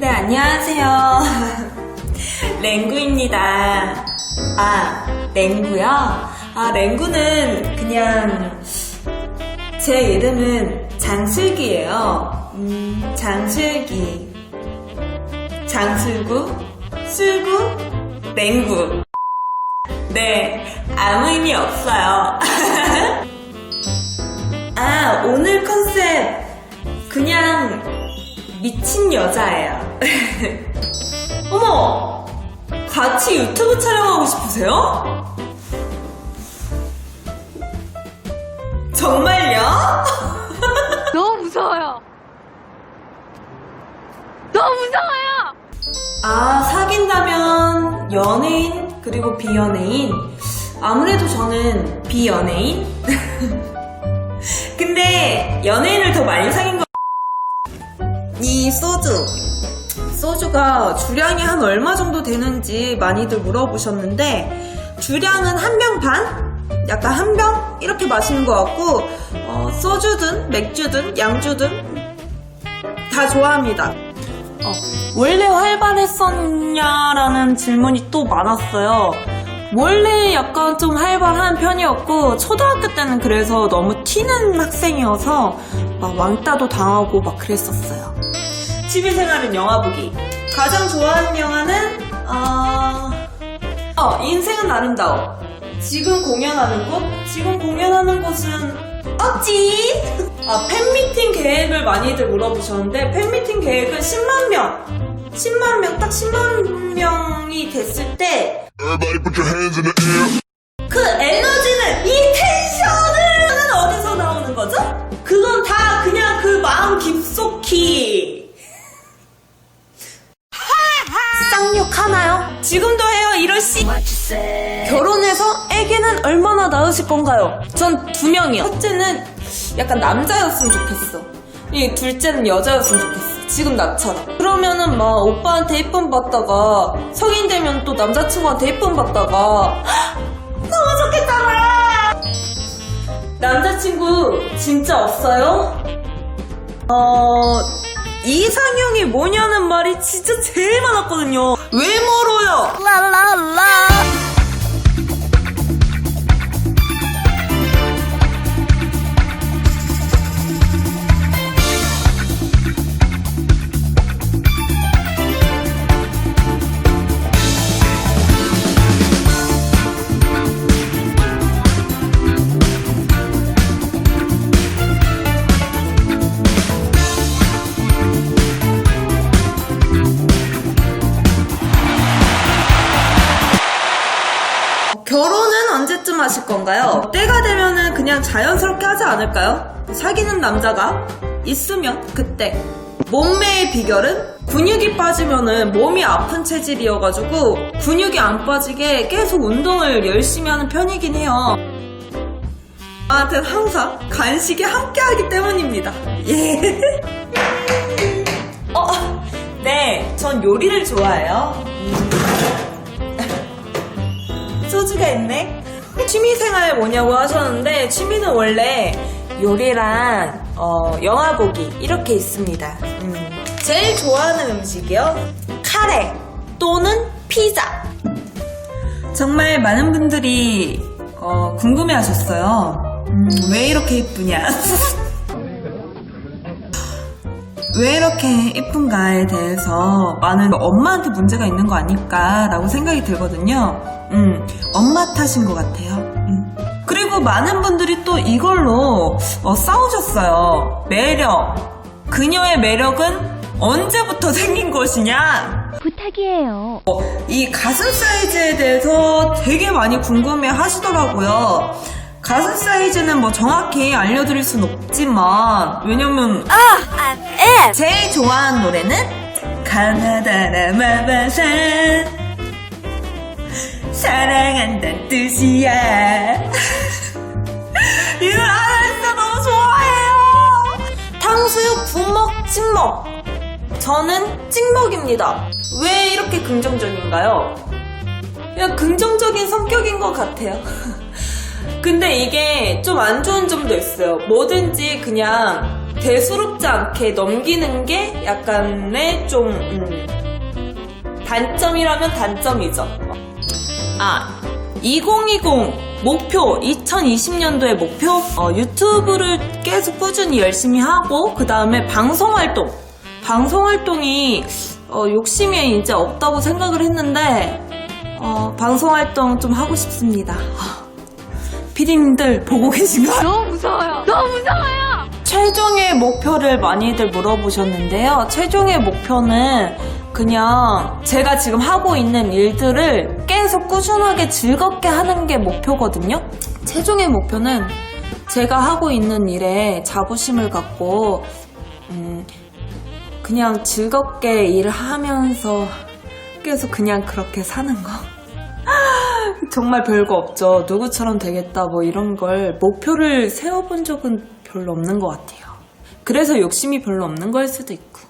네, 안녕하세요. 랭구입니다. 아, 랭구요? 아, 랭구는 그냥 제 이름은 장슬기예요. 음, 장슬기. 장슬구? 슬구? 랭구. 네, 아무 의미 없어요. 아, 오늘 컨셉 그냥 미친 여자예요. 어머! 같이 유튜브 촬영하고 싶으세요? 정말요? 너무 무서워요. 너무 무서워요. 아, 사귄다면 연예인 그리고 비연예인. 아무래도 저는 비연예인? 근데 연예인을 더 많이 사귄 거. 이 소주. 소주가 주량이 한 얼마 정도 되는지 많이들 물어보셨는데 주량은 한 병 반? 약간 한 병? 이렇게 마시는 것 같고 어, 소주든 맥주든 양주든 다 좋아합니다. 어, 원래 활발했었냐라는 질문이 또 많았어요. 원래 약간 좀 활발한 편이었고 초등학교 때는 그래서 너무 튀는 학생이어서 막 왕따도 당하고 막 그랬었어요. 취미생활은 영화 보기. 가장 좋아하는 영화는 어, 어 인생은 아름다워. 지금 공연하는 곳? 지금 공연하는 곳은 어찌? 아, 팬미팅 계획을 많이들 물어보셨는데, 팬미팅 계획은 10만 명. 10만 명, 딱 10만 명이 됐을 때. 이러씨. 결혼해서 아기는 얼마나 낳으실 건가요? 전 두 명이요. 첫째는 약간 남자였으면 좋겠어. 이 둘째는 여자였으면 좋겠어. 지금 나처럼. 그러면은 막 오빠한테 예쁨 받다가 성인 되면 또 남자친구한테 예쁨 받다가 너무 좋겠잖아. 남자친구 진짜 없어요? 어 이상형이 뭐냐는 말이 진짜 제일 많았거든요. 외모로요. 결혼은 언제쯤 하실 건가요? 때가 되면은 그냥 자연스럽게 하지 않을까요? 사귀는 남자가 있으면 그때. 몸매의 비결은 근육이 빠지면은 몸이 아픈 체질이어가지고 근육이 안 빠지게 계속 운동을 열심히 하는 편이긴 해요. 저한테는 항상 간식이 함께하기 때문입니다. 예. 어, 네, 전 요리를 좋아해요. 소주가 있네. 취미생활 뭐냐고 하셨는데 취미는 원래 요리랑 어, 영화 보기 이렇게 있습니다. 음. 제일 좋아하는 음식이요? 카레 또는 피자. 정말 많은 분들이 어, 궁금해하셨어요. 음, 왜 이렇게 이쁘냐? 왜 이렇게 이쁜가에 대해서 많은 엄마한테 문제가 있는 거 아닐까라고 생각이 들거든요. 음, 엄마 탓인 것 같아요. 음. 그리고 많은 분들이 또 이걸로 어, 싸우셨어요. 매력. 그녀의 매력은 언제부터 생긴 것이냐? 부탁이에요. 어, 이 가슴 사이즈에 대해서 되게 많이 궁금해 하시더라고요. 가슴 사이즈는 뭐 정확히 알려드릴 순 없지만, 왜냐면, 제일 좋아하는 노래는, 가나다라 마바사, 사랑한다는 뜻이야. 이 노래 아, 진짜 너무 좋아해요. 탕수육, 부먹, 찍먹. 저는 찍먹입니다. 왜 이렇게 긍정적인가요? 그냥 긍정적인 성격인 것 같아요. 근데 이게 좀 안 좋은 점도 있어요. 뭐든지 그냥 대수롭지 않게 넘기는 게 약간의 좀, 음, 단점이라면 단점이죠. 아, 2020 목표, 2020년도의 목표, 어, 유튜브를 계속 꾸준히 열심히 하고, 그 다음에 방송 활동. 방송 활동이, 어, 욕심이 이제 없다고 생각을 했는데, 어, 방송 활동 좀 하고 싶습니다. 피디님들 보고 계신가요? 너무 무서워요. 너무 무서워요. 최종의 목표를 많이들 물어보셨는데요. 최종의 목표는 그냥 제가 지금 하고 있는 일들을 계속 꾸준하게 즐겁게 하는 게 목표거든요. 최종의 목표는 제가 하고 있는 일에 자부심을 갖고, 음, 그냥 즐겁게 일을 하면서 계속 그냥 그렇게 사는 거. 정말 별거 없죠. 누구처럼 되겠다, 뭐 이런 걸 목표를 세워본 적은 별로 없는 것 같아요. 그래서 욕심이 별로 없는 걸 수도 있고.